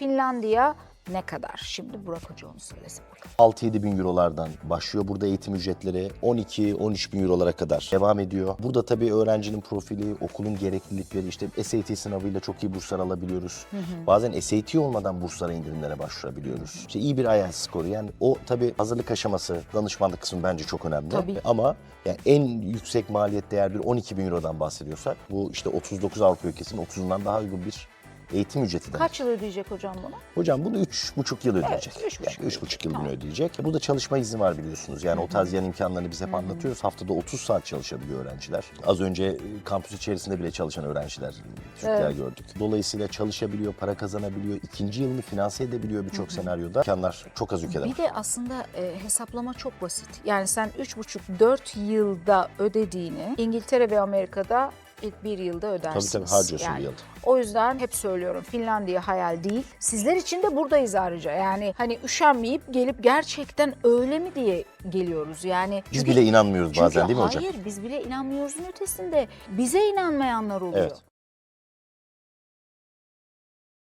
Finlandiya ne kadar? Şimdi Burak Hoca onu söylesin bakalım. 6-7 bin eurolardan başlıyor. Burada eğitim ücretleri 12-13 bin eurolara kadar devam ediyor. Burada tabii öğrencinin profili, okulun gereklilikleri, işte SAT sınavıyla çok iyi burslar alabiliyoruz. Bazen SAT olmadan burslara indirimlere başvurabiliyoruz. İşte iyi bir IELTS skoru yani o tabii hazırlık aşaması, danışmanlık kısmı bence çok önemli. Tabii. Ama yani en yüksek maliyet değer bir 12 bin eurodan bahsediyorsak bu işte 39 Avrupa ülkesinin 30'undan daha uygun bir eğitim ücreti demek. Kaç yıl ödeyecek hocam bunu? Hocam bunu üç buçuk yıl ödeyecek. üç buçuk yani üç buçuk yıl bunu ödeyecek. Burada çalışma izni var biliyorsunuz. Yani o tarz yan imkanlarını biz hep anlatıyoruz. Haftada 30 saat çalışabiliyor öğrenciler. Az önce e, kampüs içerisinde bile çalışan öğrenciler, Türkler Evet. gördük. Dolayısıyla çalışabiliyor, para kazanabiliyor, ikinci yılını finanse edebiliyor birçok senaryoda. İmkanlar çok az ülkede. Bir de aslında e, hesaplama çok basit. Yani sen 3,5-4 yılda ödediğini İngiltere ve Amerika'da ilk bir yılda Tabii ödersiniz. tabii harcıyorsun Yani bir yılda. O yüzden hep söylüyorum Finlandiya hayal değil. Sizler için de buradayız ayrıca. Yani hani üşenmeyip gelip gerçekten öyle mi diye geliyoruz. Yani Biz çünkü- bile inanmıyoruz çünkü bazen değil mi hocam? Hayır biz bile inanmıyoruzun ötesinde bize inanmayanlar oluyor. Evet.